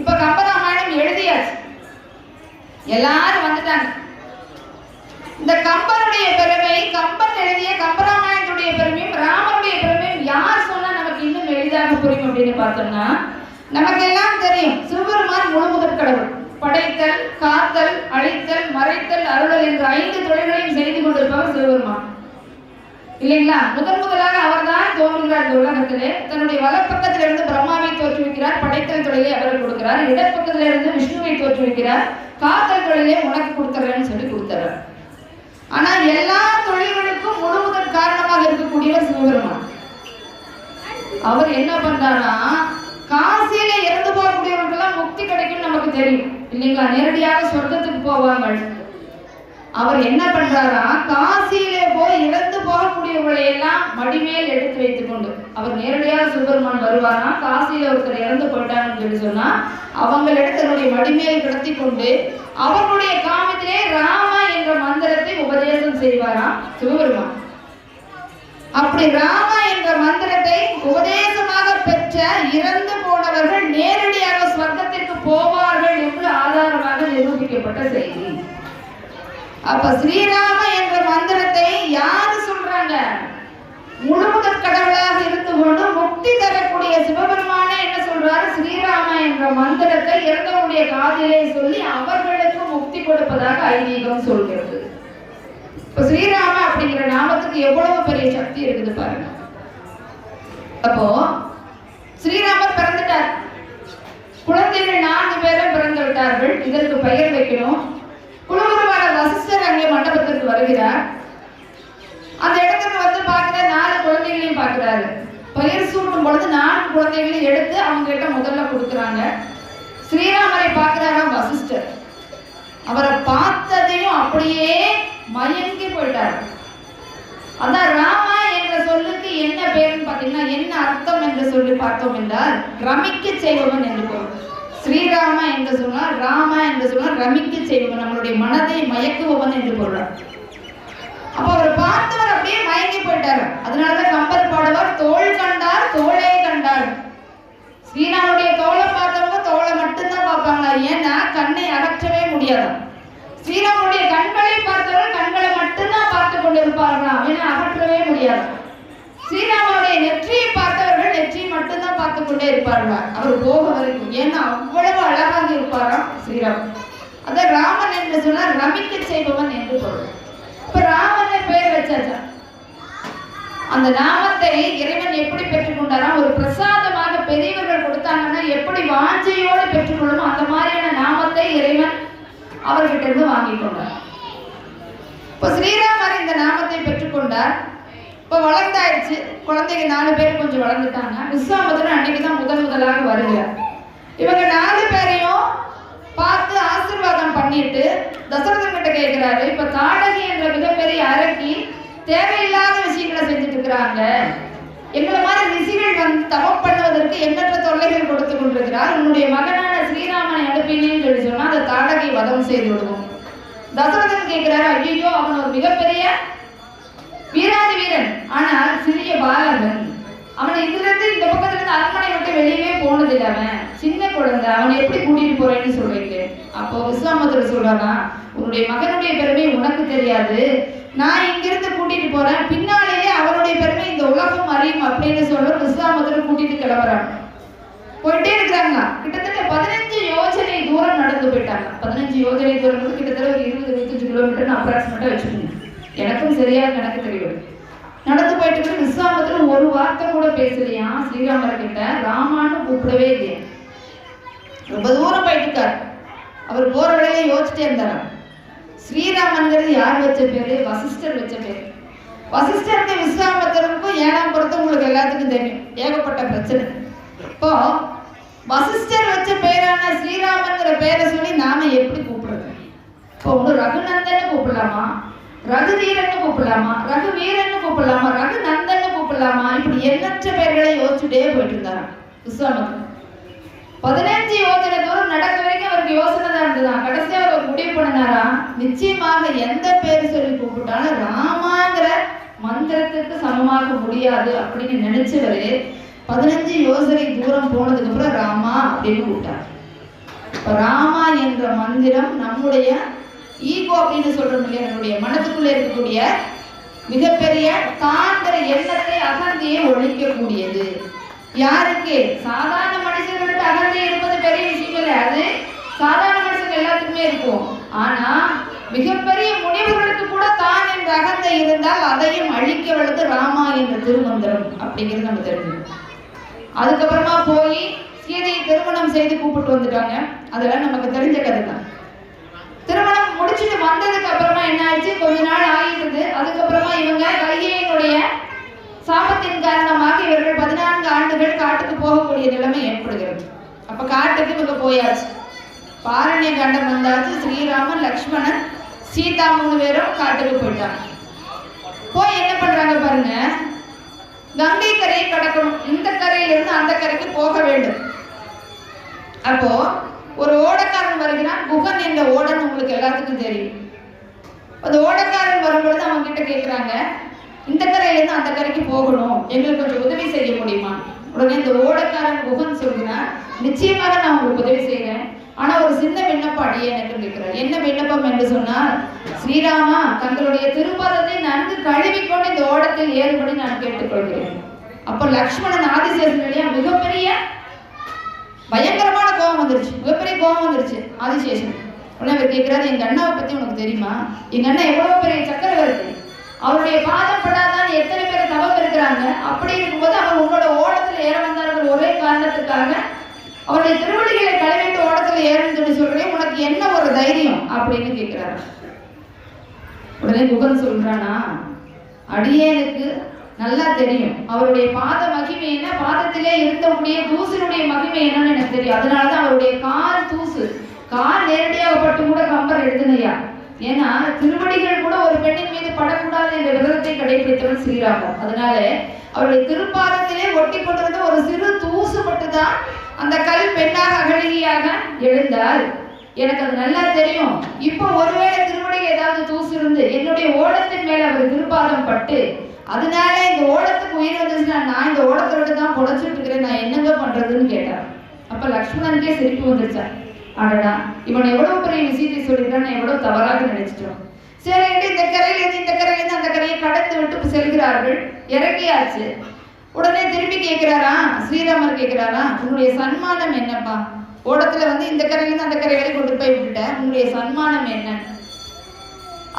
இப்ப கம்பராமாயணம் எழுதியாச்சு. எல்லாரும் வந்துட்டாங்க. இந்த கம்பனுடைய பெருமை கம்பன் எழுதிய கம்பராமாயணத்துடைய பெருமையும் ராமனுடைய பெருமையும் யார் சொன்னா நமக்கு இன்னும் எளிதாக புரியும் அப்படின்னு பார்த்தோம்னா நமக்கு எல்லாம் தெரியும். சிவபெருமான் முழுமுதற் கடவுள். படைத்தல் காத்தல் அழித்தல் மறைத்தல் அருளல் என்ற ஐந்து தொழில்களையும் செய்து கொண்டிருப்பவர் சிவபெருமான் இல்லைங்களா? முதன் முதலாக அவர் தான் தோன்றுகிறார் இந்த உலகத்திலே தன்னுடைய வலப்பக்கத்தில இருந்து பிரம்மாவை தோற்றுவிக்கிறார் படைத்தல் தொழிலை அவர் கொடுக்கிறார் இடப்பக்கத்திலிருந்து இருந்து விஷ்ணுவை தோற்றுவிக்கிறார் காத்தல் தொழிலை உனக்கு கொடுத்துறேன்னு சொல்லி கொடுத்துறார். ஆனா எல்லா தொழில்களுக்கும் முழுவதன் முதல் காரணமாக இருக்கக்கூடியவர் சிவபெருமான். அவர் என்ன பண்றாரா காசியில இறந்து போகக்கூடியவர்களுக்கெல்லாம் முக்தி கிடைக்கும் நமக்கு தெரியும். இல்லைங்களா? நேரடியாக சொர்க்கத்துக்கு போவாங்க. அவர் என்ன பண்றாரா காசியிலே போய் இறந்து போகக்கூடியவர்களை எல்லாம் மடிமேல் எடுத்து வைத்துக் கொண்டு அவர் நேரடியாக சிவபெருமான் வருவாரா காசியில ஒருத்தர் இறந்து போயிட்டாங்கன்னு சொல்லி சொன்னா அவங்களிடம் தன்னுடைய மடிமேல் கடத்தி கொண்டு அவர்களுடைய காமத்திலே ராமா என்ற மந்திரத்தை உபதேசம் செய்வாராம் சிவபெருமான். அப்படி ராமா என்ற மந்திர உபதேசமாக பெற்ற இறந்து போனவர்கள் நேரடியாக ஸ்வர்க்கத்திற்கு போவார்கள் என்று ஆதாரமாக நிரூபிக்கப்பட்ட செய்தி அப்ப ஸ்ரீராம என்ற மந்திரத்தை யாரு சொல்றாங்க? முழுமுதற் கடவுளாக இருந்து கொண்டு முக்தி தரக்கூடிய சிவபெருமானே என்ன சொல்றாரு? ஸ்ரீராம என்ற மந்திரத்தை இறந்தவனுடைய காதிலே சொல்லி அவர்களுக்கு முக்தி கொடுப்பதாக ஐதீகம் சொல்கிறது. இப்ப ஸ்ரீராம அப்படிங்கிற நாமத்துக்கு எவ்வளவு பெரிய சக்தி இருக்குது பாருங்க. அப்போ ஸ்ரீராமர் பிறந்துட்டார். குழந்தைகள் நான்கு பேரும் பிறந்து விட்டார்கள் இதற்கு பெயர் வைக்கணும். அங்கே மண்டபத்திற்கு வருகிறார். அந்த இடத்துக்கு வந்து பார்க்கிற நாலு குழந்தைகளையும் பார்க்கிறாரு. பயிர் சூட்டும் பொழுது நான்கு குழந்தைகளையும் எடுத்து அவங்க கிட்ட முதல்ல கொடுக்குறாங்க. ஸ்ரீராமரை பார்க்கிறாராம் வசிஷ்டர் அவரை பார்த்ததையும் அப்படியே மயங்கி போயிட்டார். அதான் ராமா என்ற சொல்லுக்கு என்ன பேருன்னு பார்த்தீங்கன்னா என்ன அர்த்தம் என்று சொல்லி பார்த்தோம் என்றால் ரமிக்க செய்பவன் என்று பொருள். ஸ்ரீராமா என்று சொன்னால் ராமா என்று சொன்னால் ரமிக்க செய்பவன் நம்மளுடைய மனதை மயக்குபவன் என்று பொருளார். அப்ப அவர் பார்த்தவர் அப்படியே மயங்கி போயிட்டார். அதனாலதான் கம்பர் பாடுவார் தோல் கண்டார் தோளே கண்டார். ஸ்ரீராமுடைய தோலை பார்த்தவங்க தோளை மட்டும்தான் பார்ப்பாங்க. ஏன்னா கண்ணை அகற்றவே முடியாது. ஸ்ரீராமுடைய கண்களை பார்த்தவர்கள் கண்களை மட்டும்தான் பார்த்து கொண்டிருப்பார்களாம். ஏன்னா அகற்றவே முடியாது. ஸ்ரீராமனுடைய நெற்றியை பார்த்து பார்த்து கொண்டே இருப்பார்களா அவர் போக வரைக்கும். ஏன்னா அவ்வளவு அழகாக இருப்பாராம் ஸ்ரீராம். அத ராமன் என்று சொன்னால் ரமிக்க செய்பவன் என்று பொருள். இப்ப ராமனை பெயர் வச்சாச்சா? அந்த நாமத்தை இறைவன் எப்படி பெற்றுக்கொண்டாராம் ஒரு பிரசாதமாக பெரியவர்கள் கொடுத்தாங்கன்னா எப்படி வாஞ்சையோடு பெற்றுக்கொள்ளுமோ அந்த மாதிரியான நாமத்தை இறைவன் அவர்கிட்ட இருந்து வாங்கி கொண்டார். இப்போ ஸ்ரீராமர் இந்த நாமத்தை பெற்றுக்கொண்டார் இப்போ வளர்ந்தாயிடுச்சு. குழந்தைங்க நாலு பேர் கொஞ்சம் வளர்ந்துட்டாங்க. விஸ்வாமித்திரன் அன்னைக்கு தான் முதல் முதலாக வருகிறார். இவங்க நாலு பேரையும் பார்த்து ஆசீர்வாதம் பண்ணிட்டு தசரதன் கிட்ட கேட்கிறாரு. இப்ப தாடகி என்ற மிகப்பெரிய அரக்கி தேவையில்லாத விஷயங்களை செஞ்சுட்டு இருக்கிறாங்க. எங்களை மாதிரி ரிஷிகள் வந்து தவம் பண்ணுவதற்கு எண்ணற்ற தொல்லைகள் கொடுத்து கொண்டிருக்கிறார். உன்னுடைய மகனான ஸ்ரீராமனை அனுப்பினேன்னு சொல்லி சொன்னா அந்த தாடகை வதம் செய்து விடுவோம். தசரதன் கேட்கிறாரு ஐயோ அவன் ஒரு மிகப்பெரிய வீராதி வீரன். ஆனால் சிறிய பாலகன். அவனை இதுல இருந்து இந்த பக்கத்துல இருந்து அரண்மனை விட்டு வெளியவே போனதில்லை அவன். சின்ன குழந்தை. அவனை எப்படி கூட்டிட்டு போறேன்னு சொல்றீங்க? அப்போ விஸ்வாமித்திரர் சொல்றானா உன்னுடைய மகனுடைய பெருமை உனக்கு தெரியாது. நான் இங்கிருந்து கூட்டிட்டு போறேன். பின்னாலேயே அவனுடைய பெருமை இந்த உலகம் அறியும் அப்படின்னு சொல்ற விஸ்வாமித்திரர் கூட்டிட்டு கிளம்புறான் போயிட்டே இருக்கிறாங்க. கிட்டத்தட்ட பதினஞ்சு யோஜனை தூரம் நடந்து போயிட்டாங்க. பதினஞ்சு யோஜனை தூரம் கிட்டத்தட்ட ஒரு இருபது இருபத்தஞ்சு கிலோமீட்டர் அப்ராக்சிமேட்டா வச்சுக்கோங்க. எனக்கும் சரியா கணக்கு தெரியும். நடந்து போயிட்டு இருக்கு ஒரு வார்த்தை கூட பேசலையா? ஸ்ரீராமர் கிட்ட ராமான்னு கூப்பிடவே இல்லையா? ரொம்ப தூரம் போயிட்டு இருக்காரு. அவர் போற வழியில யோசிச்சுட்டே இருந்தாராம். ஸ்ரீராமன்கிறது யார் வச்ச பேரு? வசிஷ்டர் வச்ச பேரு. வசிஷ்டருக்கு விஸ்வாமத்தருக்கும் ஏழாம் பொறுத்து உங்களுக்கு எல்லாத்துக்கும் தெரியும். ஏகப்பட்ட பிரச்சனை. இப்போ வசிஷ்டர் வச்ச பேரான ஸ்ரீராமன்கிற பேரை சொல்லி நாம எப்படி கூப்பிடுறது? இப்போ ஒன்று ரகுநந்தன் கூப்பிடலாமா? ரகுவீரன்னு கூப்பிடலாமா? ரகு வீரன்னு கூப்பிடலாமா? ரகு நந்தன்னு கூப்பிடலாமா? இப்படி எண்ணற்ற பேர்களை யோசிச்சுட்டே போயிட்டு இருந்தாராம். விஸ்வாமித்திரன் பதினஞ்சு யோசனை தூரம் நடக்க வரைக்கும் அவருக்கு யோசனை தான் இருந்ததான் கடைசியாக அவர் முடிவு பண்ணினாரா நிச்சயமாக எந்த பேர் சொல்லி கூப்பிட்டாலும் ராமாங்கிற மந்திரத்துக்கு சமமாக முடியாது அப்படின்னு நினைச்சவர் பதினஞ்சு யோசனை தூரம் போனதுக்கு அப்புறம் ராமா அப்படின்னு கூப்பிட்டார். ராமா என்ற மந்திரம் நம்முடைய ஈகோ அப்படின்னு சொல்றோம் இல்லையா நம்முடைய மனதுக்குள்ள இருக்கக்கூடிய மிகப்பெரிய தாங்கிற எண்ணத்தை அகந்தையை ஒழிக்கக்கூடியது. யாருக்கு? சாதாரண மனுஷர்களுக்கு அகந்தை இருப்பது பெரிய விஷயம் இல்லை. அது சாதாரண மனுஷங்க எல்லாத்துக்குமே இருக்கும். ஆனா மிகப்பெரிய முனிவர்களுக்கு கூட தான் என்ற அகந்தை இருந்தால் அதையும் அழிக்க வளர்த்து ராமா என்ற திருமந்திரம் அப்படிங்கிறது நம்ம தெரிஞ்சுக்கணும். அதுக்கப்புறமா போய் சீதையை திருமணம் செய்து கூப்பிட்டு வந்துட்டாங்க. அதெல்லாம் நமக்கு தெரிஞ்ச கதை தான் திருமணம் முடிச்சுட்டு வந்ததுக்கு அப்புறமா என்ன ஆயிடுச்சு? கொஞ்ச நாள் ஆகிடுது அதுக்கப்புறமா இவங்க கைகையினுடைய சாபத்தின் காரணமாக இவர்கள் பதினான்கு ஆண்டுகள் காட்டுக்கு போகக்கூடிய நிலைமை ஏற்படுகிறது. அப்ப காட்டுக்கு இவங்க போயாச்சு. பாரண்ய கண்டம் வந்தாச்சு. ஸ்ரீராமன் லக்ஷ்மணன் சீதா மூணு பேரும் காட்டுக்கு போயிட்டாங்க. போய் என்ன பண்றாங்க பாருங்க? கங்கை கரையை கடக்கணும். இந்த கரையிலிருந்து அந்த கரைக்கு போக வேண்டும். அப்போ ஒரு ஓடக்காரன் வருகிறான். குகன் என்ற ஓடன் உங்களுக்கு எல்லாத்துக்கும் தெரியும். அந்த ஓடக்காரன் வரும்பொழுது அவங்க கிட்ட கேட்குறாங்க இந்த கரையிலேருந்து அந்த கரைக்கு போகணும். எங்களுக்கு கொஞ்சம் உதவி செய்ய முடியுமா? உடனே இந்த ஓடக்காரன் குகன் சொல்கிறான் நிச்சயமாக நான் உங்களுக்கு உதவி செய்கிறேன். ஆனால் ஒரு சின்ன விண்ணப்பம் அடியே எனக்கு கேட்கிறார் என்ன விண்ணப்பம்? என்று சொன்னால் ஸ்ரீராமா தங்களுடைய திருப்பாதத்தை நன்கு கழுவிக்கொண்டு இந்த ஓடத்தில் ஏறுபடி நான் கேட்டுக்கொள்கிறேன். அப்போ லக்ஷ்மணன் ஆதிசேஷன் மிகப்பெரிய பயங்கரமான கோபம் வந்துருச்சு. மிகப்பெரிய கோபம் வந்துருச்சு. ஆதிசேஷன். உடனே அவர் கேட்கிறாரு எங்க அண்ணாவை பத்தி உனக்கு தெரியுமா? எங்க அண்ணா எவ்வளவு பெரிய சக்கரவர்த்தி. அவருடைய பாதம் படாதான் எத்தனை பேர் தவம் இருக்கிறாங்க. அப்படி இருக்கும்போது அவர் உங்களோட ஓடத்துல ஏற வந்தார்கள் ஒரே காரணத்துக்காக அவருடைய திருவடிகளை கழுவிட்டு ஓடத்துல ஏறணும்னு சொல்லி சொல்றேன். உனக்கு என்ன ஒரு தைரியம்? அப்படின்னு கேட்கிறாரு. உடனே குகன் சொல்றானா அடியேனுக்கு நல்லா தெரியும். அவருடைய பாத மகிமை என்ன? பாதத்திலே இருந்தவுடைய தூசினுடைய மகிமை என்னன்னு எனக்கு தெரியும். அதனாலதான் அவருடைய கால் தூசு. கால் நேரடியாக பட்டு கூட கம்பர் எழுதுனையா ஏன்னா திருவடிகள் கூட ஒரு பெண்ணின் மீது படக்கூடாது என்ற விரதத்தை கடைபிடித்தவன் ஸ்ரீராமர். அதனால அவருடைய திருப்பாதத்திலே ஒட்டி கொண்டிருந்த ஒரு சிறு தூசு மட்டும்தான் அந்த கல் பெண்ணாக அகழியாக எழுந்தால் எனக்கு அது நல்லா தெரியும். இப்போ ஒருவேளை திருவடியில் ஏதாவது தூசு இருந்து என்னுடைய ஓடத்தின் மேல அவர் திருப்பாதம் பட்டு அதனால இந்த ஓடத்துக்கு உயிர் வந்துச்சுன்னா நான் இந்த ஓடத்தை விட்டு தான் பொழைச்சிட்டு இருக்கிறேன் நான் என்னங்க பண்றதுன்னு கேட்டார் அப்ப லக்ஷ்மணனுக்கே சிரிப்பு வந்துருச்சா? அடடா இவன் எவ்வளவு பெரிய விஷயத்தை சொல்லிக்கிறான் எவ்வளவு தவறாக நினைச்சிட்டோம். சரி இந்த கரையிலிருந்து இந்த கரையிலிருந்து அந்த கரையை கடந்து விட்டு செல்கிறார்கள். இறக்கியாச்சு உடனே திரும்பி கேட்கிறாரா? ஸ்ரீராமர் கேட்கிறாரா? உன்னுடைய சன்மானம் என்னப்பா? ஓடத்துல வந்து இந்த கரையிலிருந்து அந்த கரை வரை கொண்டு போய் விட்டுட்ட உன்னுடைய சன்மானம் என்ன?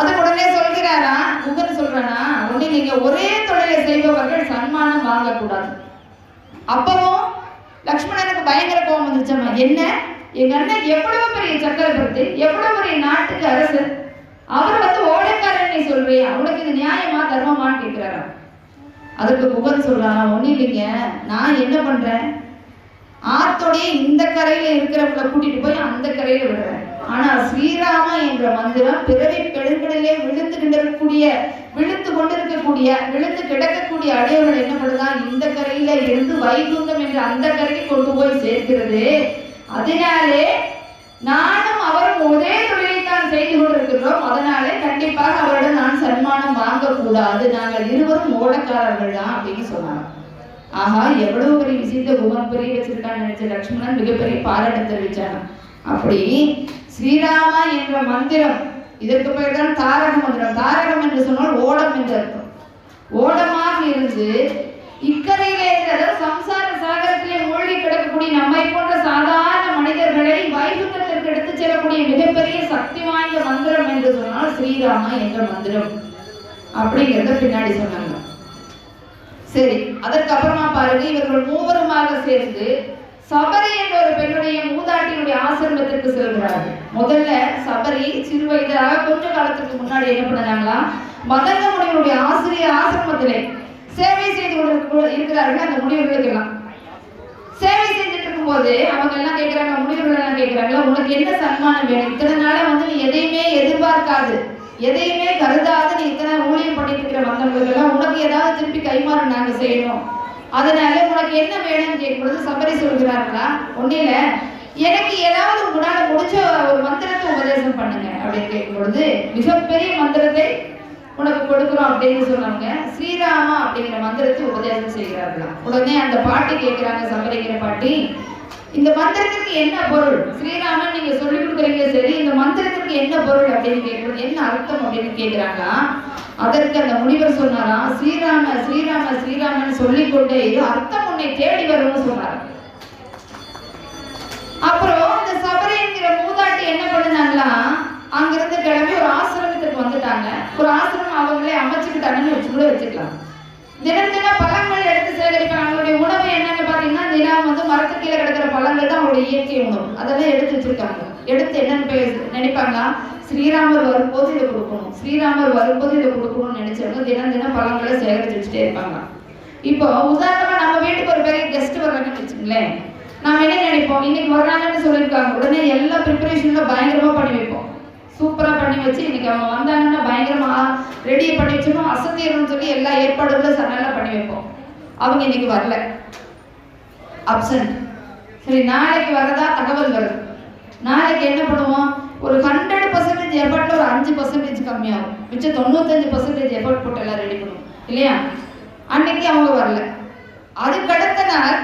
அது உடனே சொல்கிறாரா? முகன் சொல்றானா உடனே நீங்க ஒரே தொழிலை செய்பவர்கள் சன்மானம் வாங்கக்கூடாது. அப்பவும் லக்ஷ்மணனுக்கு பயங்கர கோபம் வந்துச்சம்மா என்ன? எங்க அண்ணன் எவ்வளவு பெரிய சக்கரவர்த்தி எவ்வளவு பெரிய நாட்டுக்கு அரசு அவர் வந்து ஓடைக்காரன் நீ சொல்றியா? அவனுக்கு இது நியாயமா தர்மமான்னு கேட்கிறாராம் அதற்கு புகழ் சொல்றாங்க ஒன்றும் இல்லைங்க. நான் என்ன பண்றேன்? ஆத்தோடைய இந்த கரையில இருக்கிறவங்கள கூட்டிட்டு போய் அந்த கரையில விடுறேன். ஆனா ஸ்ரீராமா என்ற மந்திரம் பிறவி பெருங்கடலே விழுந்து கிடக்கக்கூடிய விழுத்து கொண்டிருக்கக்கூடிய விழுந்து கிடக்கக்கூடிய அடையவர்கள் என்ன பண்ணுதான்? இந்த கரையில இருந்து வைகுந்தம் என்ற அந்த கரைக்கு கொண்டு போய் சேர்க்கிறது. அதனாலே நானும் அவரும் ஒரே தொழிலைத்தான் செய்து கொண்டிருக்கிறோம் அதனாலே கண்டிப்பாக அவரிடம் நான் சன்மானம் வாங்கக்கூடாது. நாங்கள் இருவரும் ஓடக்காரர்கள் தான் அப்படின்னு சொன்னாங்க ஆஹா எவ்வளவு பெரிய விஷயத்தை குமன் பெரிய வச்சிருக்கான்னு நினைச்ச லக்ஷ்மணன் மிகப்பெரிய பாராட்ட தெரிவிச்சாங்க அப்படி ஸ்ரீராமா என்ற மந்திரம் இதற்கு பெயர் தான் தாரக மந்திரம். தாரகம் என்று சொன்னால் ஓடம் என்று அர்த்தம். ஓடமாக இருந்து இக்கரையிலே இருக்கிற சம்சார சாகரத்திலே மூழ்கி கிடக்கக்கூடிய நம்மை போன்ற சாதாரண மனிதர்களை வைகுண்டத்திற்கு எடுத்துச் செல்லக்கூடிய மிகப்பெரிய சக்தி வாய்ந்த மந்திரம் என்று சொன்னால் ஸ்ரீராமா என்ற மந்திரம். அப்படிங்கிறத பின்னாடி சொன்னாங்க. சரி அதற்கு அப்புறமா பாருங்க இவர்கள் மூவருமாக சேர்ந்து சபரி என்ற ஒரு பெண்ணுடைய மூதாட்டியினுடைய ஆசிரமத்திற்கு செல்கிறார்கள். முதல்ல சபரி சிறு வயதாக கொஞ்ச காலத்துக்கு முன்னாடி என்ன பண்ணாங்களா? மதங்க முனிவனுடைய ஆசிரியர் ஆசிரமத்திலே சேவை செய்து கொண்டு இருக்கிறார்கள். அந்த முனிவர்களுக்கெல்லாம் சேவை செஞ்சுட்டு இருக்கும்போது அவங்க எல்லாம் கேட்கிறாங்க முனிவர்கள் எல்லாம் கேட்கிறாங்களா உனக்கு என்ன சன்மானம் வேணும்? இத்தனை நாளா வந்து நீ எதையுமே எதிர்பார்க்காது. எதையுமே கருதாது. நீ இத்தனை ஊழியம் பண்ணிட்டு இருக்கிற வந்தவங்களுக்கு எல்லாம் உனக்கு ஏதாவது திருப்பி கைமாறு நாங்க செய்யணும். அதனால உனக்கு என்ன வேணும்னு கேட்கும்போது சபரி சொல்கிறார்களா ஒன்றும் இல்லை எனக்கு ஏதாவது உங்களால முடிஞ்ச ஒரு மந்திரத்தை உபதேசம் பண்ணுங்க அப்படின்னு கேட்கும்பொழுது மிகப்பெரிய மந்திரத்தை உனக்கு கொடுக்குறோம் அப்படின்னு சொன்னாங்க ஸ்ரீராமா அப்படிங்கிற மந்திரத்தை உபதேசம் செய்கிறார்களா உடனே அந்த பாட்டி கேட்கிறாங்க சபரிக்கிற பாட்டி. இந்த மந்திரத்துக்கு என்ன பொருள்? ஸ்ரீராமன் நீங்க சொல்லி கொடுக்குறீங்க சரி இந்த மந்திரத்துக்கு என்ன பொருள் அப்படின்னு கேட்குறது என்ன அர்த்தம் அப்படின்னு கேட்குறாங்க அதற்கு அந்த முனிவர் சொன்னாராம் ஸ்ரீராம ஸ்ரீராம ஸ்ரீராமன் சொல்லிக்கொண்டே இது அர்த்தம் உன்னை தேடி வரும்னு சொன்னார். அப்புறம் இந்த சபரி என்கிற மூதாட்டி என்ன பண்ணுனாங்களா அங்கிருந்து கிளம்பி ஒரு ஆசிரமத்துக்கு வந்துட்டாங்க. ஒரு ஆசிரமம் அவங்களே அமைச்சுக்கிட்டாங்கன்னு வச்சு கூட வச்சுக்கலாம். தினம் தினம் பழங்கள் எடுத்து சேகரிப்பாங்க. அவங்களுடைய உணவு என்னன்னு பார்த்தீங்கன்னா தினம் வந்து மரத்துக்கு கீழே கிடக்கிற பழங்கள் தான் அவங்களுடைய இயற்கை உணவு. அதெல்லாம் எடுத்து வச்சிருக்காங்க. எடுத்து என்னன்னு பே- நினைப்பாங்களா? ஸ்ரீராமர் வரும்போது இதை கொடுக்கணும். ஸ்ரீராமர் வரும்போது இதை கொடுக்கணும்னு நினைச்சவங்க தினம் தினம் பழங்களை சேகரிச்சு வச்சுட்டே இருப்பாங்க. இப்போ உதாரணமா நம்ம வீட்டுக்கு ஒரு பெரிய கெஸ்ட் வர்றாங்கன்னு வச்சுங்களேன் நாம என்ன நினைப்போம்? இன்னைக்கு வர்றாங்கன்னு சொல்லியிருக்காங்க. உடனே எல்லா ப்ரிப்பரேஷன்ல பயங்கரமா பண்ணி வைப்போம். சூப்பரா பண்ணி வச்சு இன்னைக்கு அவங்க வந்தாங்கன்னா பயங்கரமா ரெடியை பண்ணி வச்சிடணும். அசத்திடணும்னு சொல்லி எல்லா ஏற்பாடுகளும் சன்னெல்லாம் பண்ணி வைப்போம். அவங்க இன்னைக்கு வரல. அப்சன்ட் சரி நாளைக்கு வரதா தகவல் வருது. நாளைக்கு என்ன பண்ணுவோம்? ஒரு ஹண்ட்ரட் பர்சன்டேஜ் எஃபர்ட்ல ஒரு அஞ்சு பர்சன்டேஜ் கம்மியாகும். மிச்சம் தொண்ணூத்தஞ்சு பர்சன்டேஜ் எஃபர்ட் போட்டு எல்லாம் ரெடி பண்ணுவோம். இல்லையா? அன்னைக்கு அவங்க வரல. அதுக்கடுத்த நாள்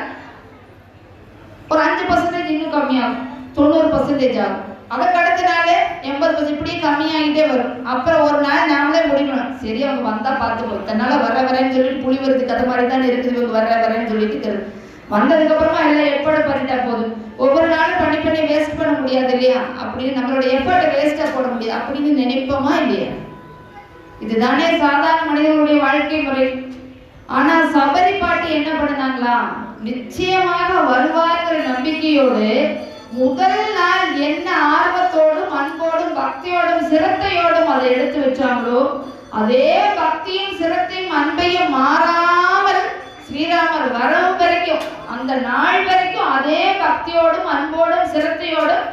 ஒரு அஞ்சு பர்சன்டேஜ் இன்னும் கம்மியாகும். தொண்ணூறு பர்சன்டேஜ் ஆகும். அப்புறம் அடுத்த நாள் எண்பது பர்சன்ட் இப்படியே கம்மியாகிட்டே வரும். அப்புறம் ஒரு நாள் நாமளே முடிக்கணும். சரி அவங்க வந்தால் பார்த்துக்கோ. தன்னால் வர வரேன்னு சொல்லிட்டு புளி வருது கதை மாதிரி தானே இருக்குது. இவங்க வர வரேன்னு சொல்லிட்டு வந்ததுக்கப்புறமா எல்லாம் ஏற்பாடு பண்ணிட்டா போதும். ஒவ்வொரு நாளும் பண்ணி பண்ணி வேஸ்ட் பண்ண முடியாது இல்லையா? அப்படின்னு நம்மளோட எஃபர்ட்டை வேஸ்ட்டாக போட முடியாது. அப்படின்னு நினைப்போமா இல்லையா? இதுதானே சாதாரண மனிதர்களுடைய வாழ்க்கை முறை. ஆனா சபரி பாட்டி என்ன பண்ணாங்களா நிச்சயமாக வருவார்ங்கிற நம்பிக்கையோடு முதல் நாள் என்ன ஆர்வத்தோடும் அன்போடும் பக்தியோடும் சிரத்தையோடும் அதை எடுத்து வச்சாங்களோ அதே பக்தியும் சிரத்தையும் அன்பையும் மாறாமல் ஸ்ரீராமர் வரவு வரைக்கும் அந்த நாள் வரைக்கும் அதே பக்தியோடும் அன்போடும் சிரத்தையோடும்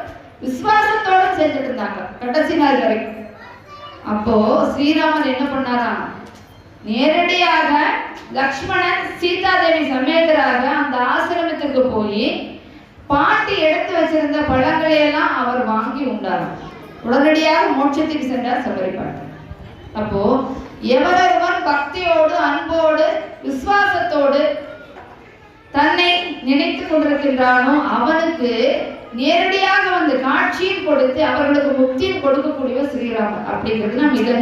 விசுவாசத்தோடும் செஞ்சுட்டு இருந்தாங்க கடைசி நாள் வரைக்கும். அப்போ ஸ்ரீராமர் என்ன பண்ணாராம் நேரடியாக லக்ஷ்மணன் சீதாதேவி சமேதராக அந்த ஆசிரமத்துக்கு போய் பாட்டி எடுத்து வச்சிருந்த பழங்களை எல்லாம் அவர் வாங்கி உண்டாராம் உடனடியாக மோட்சத்துக்கு சென்றார் சபரி அப்போ எவரொருவன் பக்தியோடு அன்போடு விசுவாசத்தோடு தன்னை நினைத்து கொண்டிருக்கின்றானோ அவனுக்கு நேரடியாக வந்து காட்சியும் கொடுத்து அவர்களுக்கு முக்தியும் கொடுக்கக்கூடிய ஸ்ரீராமர். அப்படிங்கிறது நாம் இதன்